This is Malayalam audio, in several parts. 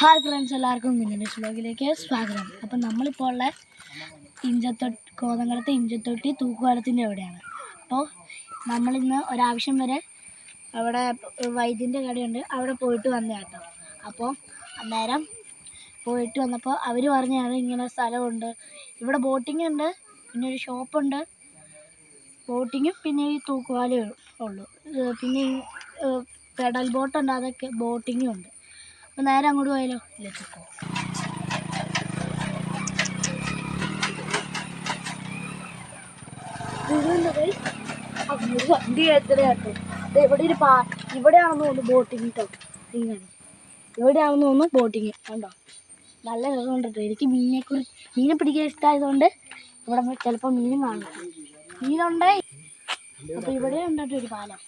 ഹായ് ഫ്രണ്ട്സ് എല്ലാവർക്കും മിന്നസ് ബ്ലോഗിലേക്ക് സ്വാഗതം. അപ്പം നമ്മളിപ്പോൾ ഉള്ള ഇഞ്ചത്തൊട്ടി കോതങ്കലത്തെ ഇഞ്ചത്തൊട്ടി തൂക്കുപാലത്തിന്റെ അവിടെയാണ്. അപ്പോൾ നമ്മളിന്ന് ഒരാവശ്യം വരെ അവിടെ വൈദ്യന്റെ കടയുണ്ട്. അവിടെ പോയിട്ട് വന്ന കേട്ടോ. അപ്പോൾ അന്നേരം പോയിട്ട് വന്നപ്പോൾ അവർ പറഞ്ഞാണ് ഇങ്ങനെ സ്ഥലമുണ്ട്. ഇവിടെ ബോട്ടിംഗ് ഉണ്ട് പിന്നെ ഒരു ഷോപ്പുണ്ട് ബോട്ടിങ്ങും പിന്നെ ഈ തൂക്കുപാലേ ഉള്ളൂ. പിന്നെ പെഡൽ ബോട്ടുണ്ട് അതൊക്കെ ബോട്ടിങ്ങും ഉണ്ട്. നേരെ അങ്ങോട്ട് പോയാലോ? ലെറ്റിക്കോ വണ്ടി കേട്ടോ. ഇവിടെ ഒരു പാ ഇവിടെയാണെന്ന് തോന്നുന്നു ബോട്ടിങ് കേട്ടോ ഇങ്ങനെ. ഇവിടെയാണെന്ന് തോന്നുന്നു ബോട്ടിങ് കണ്ടോ? നല്ല രസമുണ്ട് എനിക്ക് മീനെ കുറിച്ച് മീനെ പിടിക്കാൻ ഇഷ്ടമായതുകൊണ്ട് ഇവിടെ ചിലപ്പോൾ മീനും കാണും. മീനുണ്ടേ. അപ്പോൾ ഇവിടെ ഉണ്ടോ ഒരു പാലം.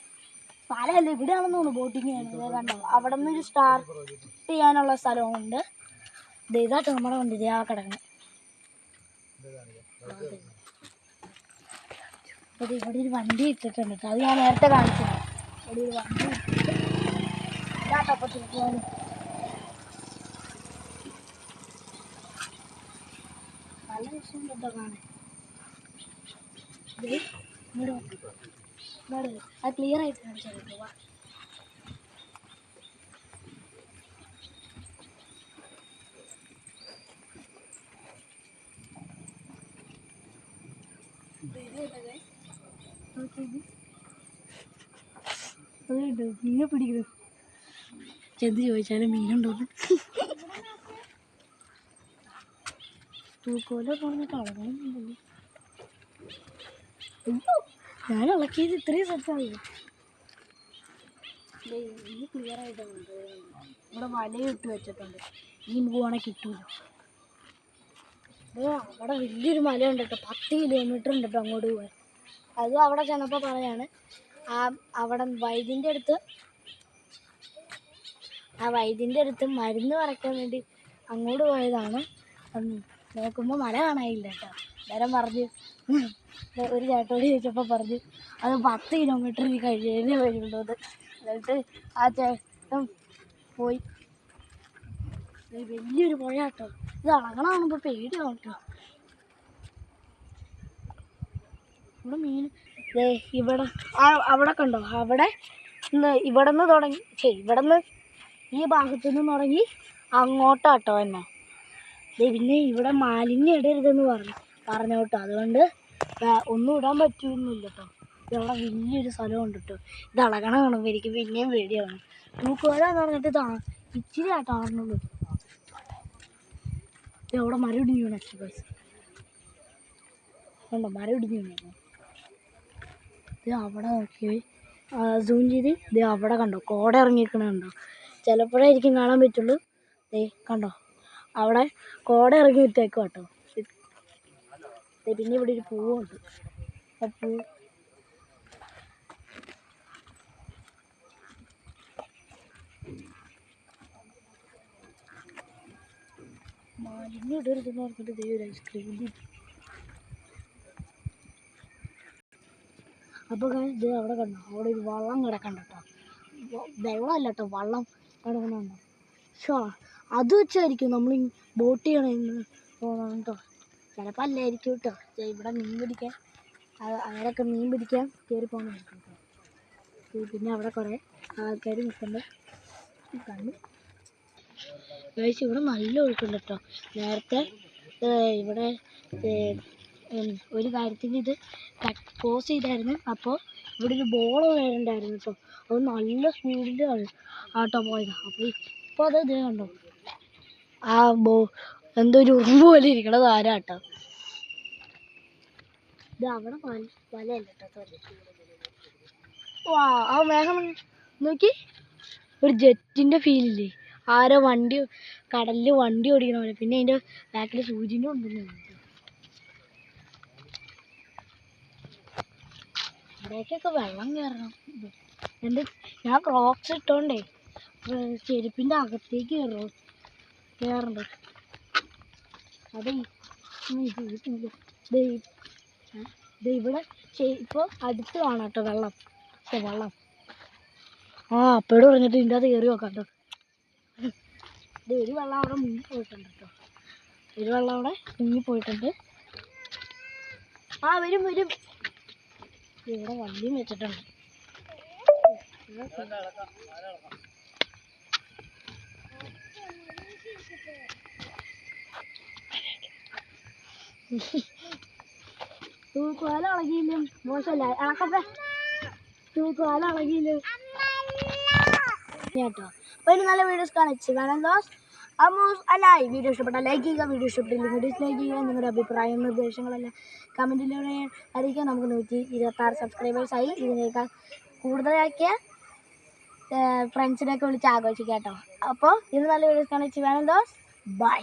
പാലമല്ല ഇവിടെയാണെന്ന് തോന്നുന്നു ബോട്ടിങ് കണ്ടോ? അവിടെ നിന്ന് ഒരു സ്റ്റാർട്ട് ചെയ്യാനുള്ള സ്ഥലമുണ്ട്. ദേ ഇതാട്ടോ നമ്മുടെ വണ്ടി ഇതേ ആ കിടക്കണം ഇവിടെ ഒരു വണ്ടി ഇട്ടിട്ടുണ്ട് അത് ഞാൻ നേരത്തെ കാണിച്ചു ഇവിടെ ഒരു വണ്ടി ഇതാട്ടോ നല്ല രസമുണ്ട് കേട്ടോ കാണാൻ. ദേ വാ. അത് ക്ലിയർ ആയിട്ട് കാണിച്ചാൽ പോവാം മീനെ പിടിക്കുന്നു. ചെന്ന് ചോദിച്ചാലും മീനുണ്ടോന്ന് തൂക്കോല അളകണമെന്നുണ്ടല്ലോ അയ്യോ. ഞാൻ ഇളക്കിയത് ഇത്രയും സെറ്റായി ക്ലിയർ ആയിട്ടുണ്ട്. ഇവിടെ വലയിട്ട് വെച്ചിട്ടുണ്ട്. ഈ മൂവാണെ കിട്ടൂല. അവിടെ വലിയൊരു മലയുണ്ട് കേട്ടോ. പത്ത് കിലോമീറ്റർ ഉണ്ട് കേട്ടോ അങ്ങോട്ട് പോകാൻ അത് അവിടെ ചെന്നപ്പോൾ പറയാണ് ആ അവിടെ വൈദ്യന്റെ അടുത്ത് ആ വൈദ്യന്റെ അടുത്ത് മരുന്ന് പറയ്ക്കാൻ വേണ്ടി അങ്ങോട്ട് പോയതാണ്. നോക്കുമ്പോൾ മല കാണാനില്ല കേട്ടോ. നേരം പറഞ്ഞു. ഒരു ചേട്ടോട് ചോദിച്ചപ്പോൾ പറഞ്ഞു അത് പത്ത് കിലോമീറ്റർ ഈ കഴിഞ്ഞേ വരുള്ളൂ എന്നിട്ട് ആ ചേട്ടൻ പോയി. വലിയൊരു പുഴ കേട്ടോ ഇത് അളകണ പേടിയാവും കേട്ടോ. ഇവിടെ മീൻ ദേ ഇവിടെ ആ അവിടെ കണ്ടോ? അവിടെ ഇവിടെ നിന്ന് തുടങ്ങി ശരി ഇവിടെ നിന്ന് ഈ ഭാഗത്തു നിന്ന് തുടങ്ങി അങ്ങോട്ടാട്ടോ എന്നാ. ദേ പിന്നെ ഇവിടെ മാലിന്യം ഇടരുതെന്ന് പറഞ്ഞു. പറഞ്ഞു കേട്ടോ അതുകൊണ്ട് ഒന്നും ഇടാൻ പറ്റുമെന്നില്ല കേട്ടോ ഇവിടെ വലിയൊരു സ്ഥലമുണ്ട് കേട്ടോ ഇത് അളകണ കാണുമ്പോൾ എനിക്ക് പിന്നെയും പേടിയാണ്. തൂക്കുവല എന്ന് പറഞ്ഞിട്ട് താ ഇച്ചിരി ആട്ടോ അറിഞ്ഞുള്ളൂ അവിടെ മരം ഇടിഞ്ഞു വീണു പൈസ വീണു. ഇത് അവിടെ നോക്കി സൂം ചെയ്ത് ഇത് അവിടെ കണ്ടോ കോട ഇറങ്ങിയിരിക്കണ കണ്ടോ. ചിലപ്പോഴായിരിക്കും കാണാൻ പറ്റുള്ളൂ. ദേ കണ്ടോ അവിടെ കോട ഇറങ്ങി വിട്ടേക്കും കേട്ടോ പിന്നെ ഇവിടെ ഒരു പൂവുണ്ട്. ആ പൂ. മാലിന്യം ഇടരുതെന്ന് പറഞ്ഞിട്ട് ദേ ഒരു ഐസ്ക്രീം അപ്പോൾ ഇത് അവിടെ കണ്ടു? അവിടെ ഒരു വള്ളം കിടക്കണ്ട കേട്ടോ. വെള്ളമല്ല കേട്ടോ വള്ളം കിടക്കണുണ്ടോ. ഷോ അത് വെച്ചായിരിക്കും നമ്മൾ ബോട്ട് ചെയ്യണമെന്ന് തോന്നണം കേട്ടോ. ചിലപ്പോൾ അല്ലായിരിക്കും കേട്ടോ ഇവിടെ മീൻ പിടിക്കാൻ അവരൊക്കെ മീൻ പിടിക്കാൻ കയറി പോകുന്നതായിരിക്കും കേട്ടോ പിന്നെ അവിടെ കുറേ ആൾക്കാർ നിൽക്കുന്നുണ്ട് കണ്ടു. കഴിച്ച് ഇവിടെ നല്ല ഒഴുക്കുണ്ട് കേട്ടോ നേരത്തെ ഇവിടെ ഒരു കാര്യത്തിന് ഇത് ക്ലോസ് ചെയ്തായിരുന്നു. അപ്പോൾ ഇവിടെ ഒരു ബോൾ വീഴുണ്ടായിരുന്നു കേട്ടോ അത് നല്ല സ്പീഡിൽ ആട്ടോ പോയത്. അപ്പോൾ ഇപ്പോൾ അത് ഇത് കണ്ടോ? ആ ബോ എന്തോ ഒരു ഉറുമ്പ് പോലെ ഇരിക്കണ താരാട്ടോ ഇത് അവിടെ ആ വേഗം നോക്കി. ഒരു ജെറ്റിന്റെ ഫീലില്ലേ ആരോ വണ്ടി കടലിൽ വണ്ടി ഓടിക്കണ പോലെ. പിന്നെ അതിന്റെ ബാക്കിൽ സൂര്യനും ഉണ്ടെന്ന് ഇവിടേക്കൊക്കെ വെള്ളം കയറണം എന്റെ ഞാൻ ക്രോക്സ് ഇട്ടോണ്ടേ ചെരുപ്പിന്റെ അകത്തേക്ക് കയറും കയറണ്ട അതെ. ഇത് ഇവിടെ ഇപ്പോൾ അടുത്ത് കാണാം കേട്ടോ വെള്ളം. വെള്ളം. ആ അപ്പോഴും പറഞ്ഞിട്ട് ഇതിന്റെ അകത്ത് കയറി നോക്കാം കേട്ടോ. ഇത് ഒരു വെള്ളം അവിടെ മുങ്ങി പോയിട്ടുണ്ട് കേട്ടോ. ഒരു വെള്ളം അവിടെ മുങ്ങി പോയിട്ടുണ്ട്. ആ വരും വരും. ഇവിടെ വണ്ടിയും വെച്ചിട്ടുണ്ട്. തൂക്കുവാല ഇളകിയില്ലും? മോശമല്ല? ഇളക്കപ്പേ തൂക്കുവാല ഇളകിയില്ലും? കേട്ടോ. അപ്പോൾ ഇനി നല്ല വീഡിയോസ് കാണിച്ച് കാണാൻ ദോസ് അമ്മൂസ് വീഡിയോ ഇഷ്ടപ്പെട്ടാൽ ലൈക്ക് ചെയ്യുക വീഡിയോ ഇഷ്ടപ്പെട്ടില്ലെങ്കിൽ ഡിസ്ലൈക്ക് ചെയ്യുക നിങ്ങളുടെ അഭിപ്രായം നിർദ്ദേശങ്ങളെല്ലാം കമന്റിലൂടെ അറിയിക്കാൻ നമുക്ക് നൂറ്റി ഇരുപത്താറ് സബ്സ്ക്രൈബേഴ്സായി ഇതിനേക്കാൾ കൂടുതലാക്കിയ ഫ്രണ്ട്സിനെയൊക്കെ വിളിച്ച് ആഘോഷിക്കാം കേട്ടോ. അപ്പോൾ ഇന്ന് നല്ല വീഡിയോസ് കാണിച്ച് വേണം ദോസ് ബൈ